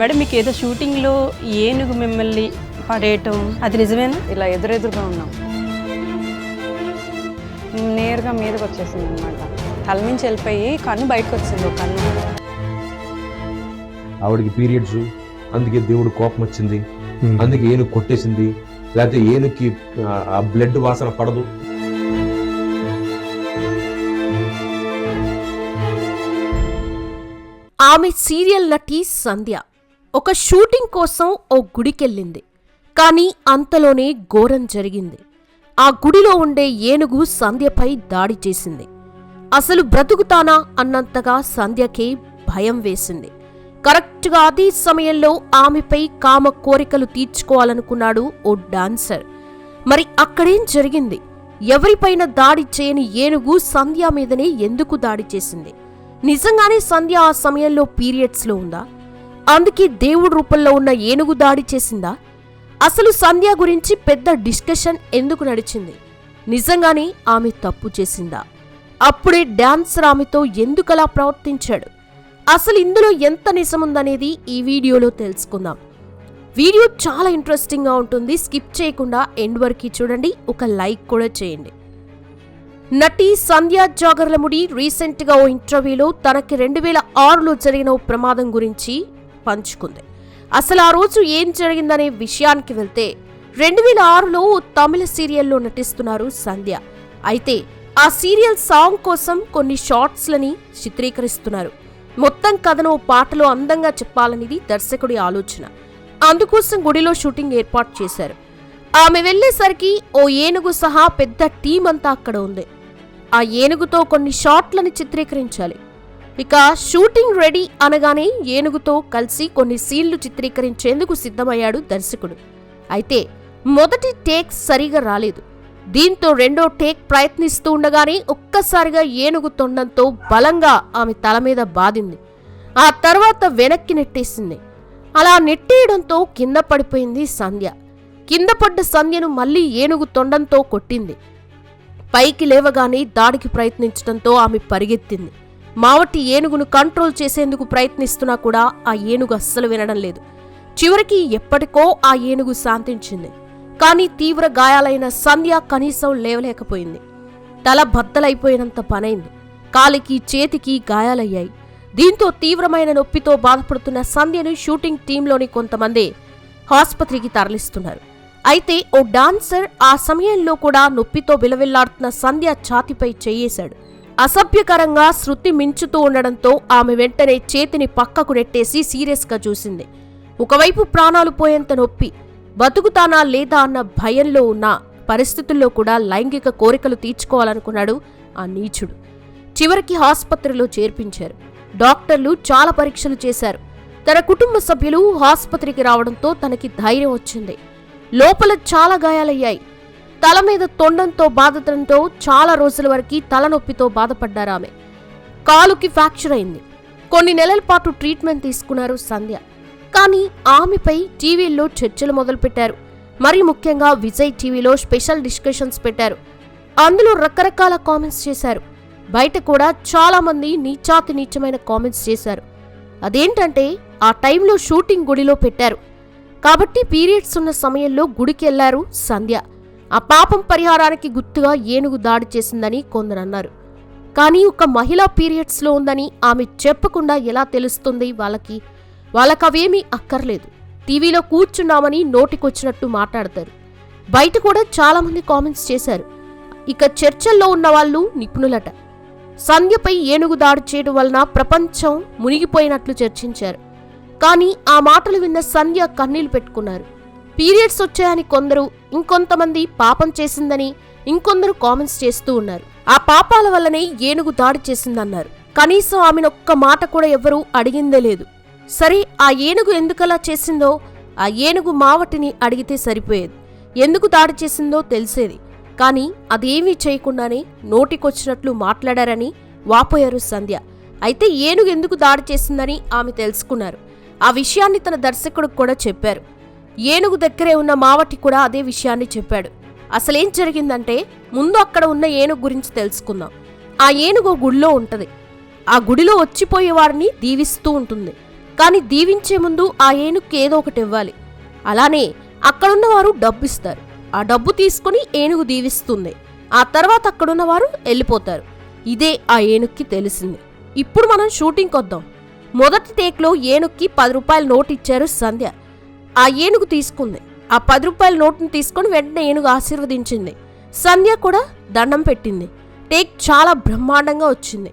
Madam మీకు ఏదో షూటింగ్లో ఏనుగు మిమ్మల్ని పడేయటం అది నిజమేనా? ఇలా ఎదురెదురుగా ఉన్నాం. నేరుగా మీదకి వచ్చేసింది అనమాట తల నుంచి వెళ్ళిపోయి కన్ను బయటకు వచ్చింది ఒక కన్ను. ఆవిడకి పీరియడ్స్ అందుకే దేవుడు కోపం వచ్చింది. అందుకే ఏనుగు కొట్టేసింది. లేకపోతే ఏనుగుకి ఆ, ఆ బ్లడ్ వాసన పడదు. ఆమె సీరియల్ నటి సంధ్య. ఒక షూటింగ్ కోసం ఓ గుడికెళ్ళింది. కానీ అంతలోనే ఘోరం జరిగింది. ఆ గుడిలో ఉండే ఏనుగు సంధ్యపై దాడి చేసింది. అసలు బ్రతుకుతానా అన్నంతగా సంధ్యకే భయం వేసింది. కరెక్ట్గా అదే సమయంలో ఆమెపై కామ కోరికలు తీర్చుకోవాలనుకున్నాడు ఓ డాన్సర్. మరి అక్కడేం జరిగింది? ఎవరిపైన దాడి చేయని ఏనుగు సంధ్య మీదనే ఎందుకు దాడి చేసింది? నిజంగానే సంధ్య ఆ సమయంలో పీరియడ్స్లో ఉందా? అందుకే దేవుడి రూపంలో ఉన్న ఏనుగు దాడి చేసిందా? అసలు సంధ్య గురించి పెద్ద డిస్కషన్ ఎందుకు నడిచింది? నిజంగానే ఆమె తప్పు చేసిందా? అప్పుడే డాన్సర్ ఆమెతో ఎందుకలా ప్రవర్తించాడు? అసలు ఇందులో ఎంత నిజముందనేది ఈ వీడియోలో తెలుసుకుందాం. వీడియో చాలా ఇంట్రెస్టింగ్గా ఉంటుంది. స్కిప్ చేయకుండా ఎండ్ వరకు చూడండి. ఒక లైక్ కూడా చేయండి. నటి సంధ్యా జాగర్లముడి రీసెంట్గా ఓ ఇంటర్వ్యూలో తనకి రెండు వేల ఆరులో జరిగిన ఓ ప్రమాదం గురించి పంచుకుంది. అసలు ఆ రోజు ఏం జరిగిందనే విషయానికి వెళ్తే రెండు వేల ఆరులో తమిళ సీరియల్లో నటిస్తున్నారు సంధ్య. అయితే ఆ సీరియల్ సాంగ్ కోసం కొన్ని షార్ట్స్లని చిత్రీకరిస్తున్నారు. మొత్తం కథను ఓ పాటలో అందంగా చెప్పాలనేది దర్శకుడి ఆలోచన. అందుకోసం గుడిలో షూటింగ్ ఏర్పాటు చేశారు. ఆమె వెళ్ళేసరికి ఓ ఏనుగు సహా పెద్ద టీం అంతా అక్కడ ఉంది. ఆ ఏనుగుతో కొన్ని షాట్లను చిత్రీకరించాలి. ఇక షూటింగ్ రెడీ అనగానే ఏనుగుతో కలిసి కొన్ని సీన్లు చిత్రీకరించేందుకు సిద్ధమయ్యాడు దర్శకుడు. అయితే మొదటి టేక్ సరిగా రాలేదు. దీంతో రెండో టేక్ ప్రయత్నిస్తూ ఉండగానే ఒక్కసారిగా ఏనుగు తొండంతో బలంగా ఆమె తల మీద బాదింది. ఆ తర్వాత వెనక్కి నెట్టేసింది. అలా నెట్టేయడంతో కింద పడిపోయింది సంధ్య. కింద పడ్డ సంధ్యను మళ్ళీ ఏనుగు తొండంతో కొట్టింది. పైకి లేవగానే దాడికి ప్రయత్నించడంతో ఆమె పరిగెత్తింది. మావటి ఏనుగును కంట్రోల్ చేసేందుకు ప్రయత్నిస్తున్నా కూడా ఆ ఏనుగు అస్సలు వినడం లేదు. చివరికి ఎప్పటికో ఆ ఏనుగు శాంతించింది. కానీ తీవ్ర గాయాలైన సంధ్య కనీసం లేవలేకపోయింది. తల బద్దలైపోయినంత పనైంది. కాలికి చేతికి గాయాలయ్యాయి. దీంతో తీవ్రమైన నొప్పితో బాధపడుతున్న సంధ్యను షూటింగ్ టీంలోని కొంతమంది ఆసుపత్రికి తరలిస్తున్నారు. అయితే ఓ డాన్సర్ ఆ సమయంలో కూడా నొప్పితో బిలవిల్లాడుతున్న సంధ్య ఛాతిపై చేయేశాడు. అసభ్యకరంగా శృతి మించుతూ ఉండడంతో ఆమె వెంటనే చేతిని పక్కకు నెట్టేసి సీరియస్గా చూసింది. ఒకవైపు ప్రాణాలు పోయేంత నొప్పి బతుకుతానా లేదా అన్న భయంలో ఉన్న పరిస్థితుల్లో కూడా లైంగిక కోరికలు తీర్చుకోవాలనుకున్నాడు ఆ నీచుడు. చివరికి ఆసుపత్రిలో చేర్పించారు. డాక్టర్లు చాలా పరీక్షలు చేశారు. తన కుటుంబ సభ్యులు ఆసుపత్రికి రావడంతో తనకి ధైర్యం వచ్చింది. లోపల చాలా గాయాలయ్యాయి. తల మీద తొండంతో బాధతంతో చాలా రోజుల వరకు తలనొప్పితో బాధపడ్డారు ఆమె. కాలుకి ఫ్రాక్చర్ అయింది. కొన్ని నెలల పాటు ట్రీట్మెంట్ తీసుకున్నారు సంధ్య. కానీ ఆమెపై టీవీల్లో చర్చలు మొదలుపెట్టారు. మరి ముఖ్యంగా విజయ్ టీవీలో స్పెషల్ డిస్కషన్స్ పెట్టారు. అందులో రకరకాల కామెంట్స్ చేశారు. బయట కూడా చాలామంది నీచాతి నీచమైన కామెంట్స్ చేశారు. అదేంటంటే ఆ టైంలో షూటింగ్ గుడిలో పెట్టారు. కాబట్టి పీరియడ్స్ ఉన్న సమయంలో గుడికి వెళ్ళారు సంధ్య. ఆ పాపం పరిహారానికి గుర్తుగా ఏనుగు దాడి చేసిందని కొందరు అన్నారు. కానీ ఒక మహిళ పీరియడ్స్లో ఉందని ఆమె చెప్పకుండా ఎలా తెలుస్తుంది వాళ్ళకి? వాళ్ళకవేమీ అక్కర్లేదు. టీవీలో కూర్చున్నామని నోటికొచ్చినట్టు మాట్లాడతారు. బయట కూడా చాలామంది కామెంట్స్ చేశారు. ఇక చర్చల్లో ఉన్న వాళ్ళు నిపుణులట. సంధ్యపై ఏనుగు దాడి చేయడం వలన ప్రపంచం మునిగిపోయినట్లు చర్చించారు. కానీ ఆ మాటలు విన్న సంధ్య కన్నీళ్ళు పెట్టుకున్నారు. పీరియడ్స్ వచ్చాయని కొందరు ఇంకొంతమంది పాపం చేసిందని ఇంకొందరు కామెంట్స్ చేస్తూ ఉన్నారు. ఆ పాపాల వల్లనే ఏనుగు దాడి చేసిందన్నారు. కనీసం ఆమెను ఒక్క మాట కూడా ఎవ్వరూ అడిగిందే లేదు. సరే ఆ ఏనుగు ఎందుకలా చేసిందో ఆ ఏనుగు మావటిని అడిగితే సరిపోయేది. ఎందుకు దాడి చేసిందో తెలిసేది. కానీ అదేమీ చేయకుండానే నోటికొచ్చినట్లు మాట్లాడారని వాపోయారు సంధ్య. అయితే ఏనుగు ఎందుకు దాడి చేసిందని ఆమె తెలుసుకున్నారు. ఆ విషయాన్ని తన దర్శకుడికి కూడా చెప్పారు. ఏనుగు దగ్గరే ఉన్న మావటి కూడా అదే విషయాన్ని చెప్పాడు. అసలేం జరిగిందంటే ముందు అక్కడ ఉన్న ఏనుగు గురించి తెలుసుకుందాం. ఆ ఏనుగు గుడిలో ఉంటుంది. ఆ గుడిలో వచ్చిపోయే వారిని దీవిస్తూ ఉంటుంది. కానీ దీవించే ముందు ఆ ఏనుగుకి ఏదో ఒకటి ఇవ్వాలి. అలానే అక్కడున్న వారు డబ్బు ఇస్తారు ఆ డబ్బు తీసుకుని ఏనుగు దీవిస్తుంది. ఆ తర్వాత అక్కడున్న వారు వెళ్ళిపోతారు. ఇదే ఆ ఏనుగుకి తెలిసింది. ఇప్పుడు మనం షూటింగ్కి వద్దాం. మొదటి టేక్లో ఏనుగుకి పది రూపాయల నోట్ ఇచ్చారు సంధ్య. ఆ ఏనుగు తీసుకుంది. ఆ పది రూపాయల నోటును తీసుకొని వెంటనే ఏనుగు ఆశీర్వదించింది. సంధ్య కూడా దండం పెట్టింది. టేక్ చాలా బ్రహ్మాండంగా వచ్చింది.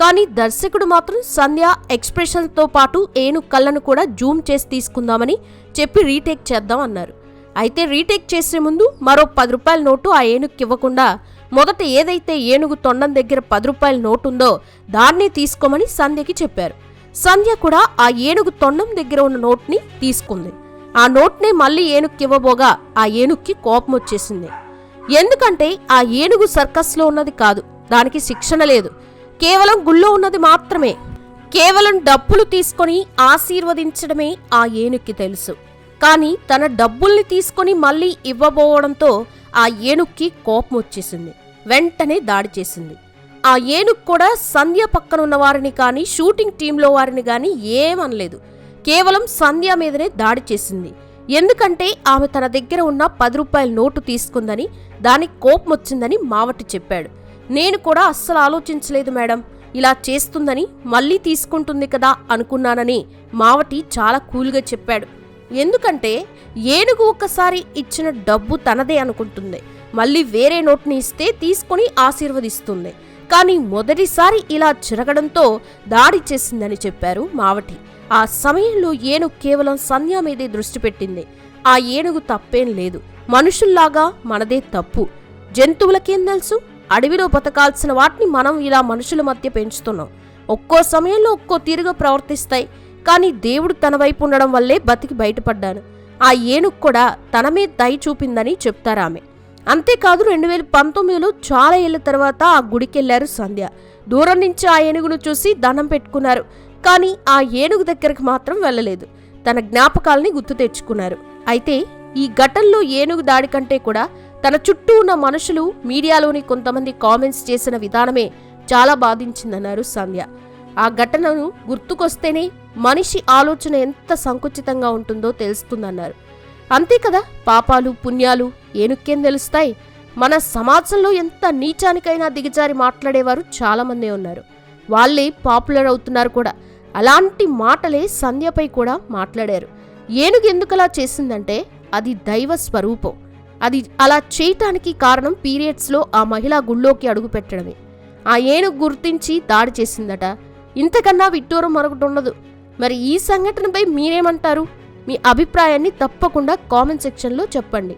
కానీ దర్శకుడు మాత్రం సంధ్య ఎక్స్ప్రెషన్తో పాటు ఏనుగు కళ్ళను కూడా జూమ్ చేసి తీసుకుందామని చెప్పి రీటేక్ చేద్దాం అన్నారు. అయితే రీటేక్ చేసే ముందు మరో పది రూపాయల నోటు ఆ ఏనుగుకి ఇవ్వకుండా మొదట ఏదైతే ఏనుగు తొండం దగ్గర పది రూపాయల నోటు ఉందో దాన్నే తీసుకోమని సంధ్యకి చెప్పారు. సంధ్య కూడా ఆ ఏనుగు తొండం దగ్గర ఉన్న నోట్ని తీసుకుంది. ఆ నోట్నే మళ్ళీ ఏనుక్కివ్వబోగా ఆ ఏనుక్కి కోపం వచ్చేసింది ఎందుకంటే ఆ ఏనుగు సర్కస్లో ఉన్నది కాదు దానికి శిక్షణ లేదు. కేవలం గుళ్ళో ఉన్నది మాత్రమే. కేవలం డబ్బులు తీసుకొని ఆశీర్వదించడమే ఆ ఏనుక్కి తెలుసు. కానీ తన డబ్బుల్ని తీసుకొని మళ్ళీ ఇవ్వబోవడంతో ఆ ఏనుక్కి కోపం వచ్చేసింది వెంటనే దాడి చేసింది. ఆ ఏనుక్ కూడా సంధ్య పక్కనున్న వారిని కానీ షూటింగ్ టీంలో వారిని కానీ ఏమనలేదు. కేవలం సంధ్య మీదనే దాడి చేసింది. ఎందుకంటే ఆమె తన దగ్గర ఉన్న పది రూపాయల నోటు తీసుకుందని దానికి కోపం వచ్చిందని మావటి చెప్పాడు. నేను కూడా అస్సలు ఆలోచించలేదు మేడం. ఇలా చేస్తుందని మళ్ళీ తీసుకుంటుంది కదా అనుకున్నానని మావటి చాలా కూల్గా చెప్పాడు. ఎందుకంటే ఏనుగు ఒక్కసారి ఇచ్చిన డబ్బు తనదే అనుకుంటుంది. మళ్ళీ వేరే నోట్ని ఇస్తే తీసుకొని ఆశీర్వదిస్తుంది. కానీ మొదటిసారి ఇలా జరగడంతో దాడి చేసిందని చెప్పారు మావటి ఆ సమయంలో ఏనుగు కేవలం సంధ్య మీదే దృష్టి పెట్టింది. ఆ ఏనుగు తప్పేం లేదు. మనుషుల్లాగా మనదే తప్పు. జంతువులకేం తెలుసు? అడవిలో బతకాల్సిన వాటిని మనం ఇలా మనుషుల మధ్య పెంచుతున్నాం. ఒక్కో సమయంలో ఒక్కో తీరుగా ప్రవర్తిస్తాయి. కానీ దేవుడు తన వైపు ఉండడం వల్లే బతికి బయటపడ్డాను ఆ ఏనుగు కూడా తన మీద దయ చూపిందని చెప్తారామె అంతేకాదు రెండు వేల పంతొమ్మిదిలో చాలా ఏళ్ళ తర్వాత ఆ గుడికెళ్ళారు సంధ్య. దూరం నుంచి ఆ ఏనుగును చూసి దండం పెట్టుకున్నారు. కానీ ఆ ఏనుగు దగ్గరకు మాత్రం వెళ్ళలేదు. తన జ్ఞాపకాలని గుర్తు తెచ్చుకున్నారు. అయితే ఈ ఘటనలో ఏనుగు దాడి కంటే కూడా తన చుట్టూ ఉన్న మనుషులు మీడియాలోని కొంతమంది కామెంట్స్ చేసిన విధానమే చాలా బాధించిందన్నారు సంధ్య. ఆ ఘటనను గుర్తుకొస్తేనే మనిషి ఆలోచన ఎంత సంకుచితంగా ఉంటుందో తెలుస్తుందన్నారు. అంతే కదా పాపాలు పుణ్యాలు ఏనుక్కేం తెలుస్తాయి? మన సమాజంలో ఎంత నీచానికైనా దిగజారి మాట్లాడేవారు చాలామందే ఉన్నారు. వాళ్ళే పాపులర్ అవుతున్నారు కూడా. అలాంటి మాటలే సంధ్యపై కూడా మాట్లాడారు. ఏనుగు ఎందుకలా చేసిందంటే అది దైవ స్వరూపం. అది అలా చేయటానికి కారణం పీరియడ్స్లో ఆ మహిళ గుళ్ళోకి అడుగు పెట్టడమే. ఆ ఏనుగు గుర్తించి దాడి చేసిందట. ఇంతకన్నా విట్టూరం మరొకటి ఉండదు. మరి ఈ సంఘటనపై మీరేమంటారు? మీ అభిప్రాయాన్ని తప్పకుండా కామెంట్ సెక్షన్లో చెప్పండి.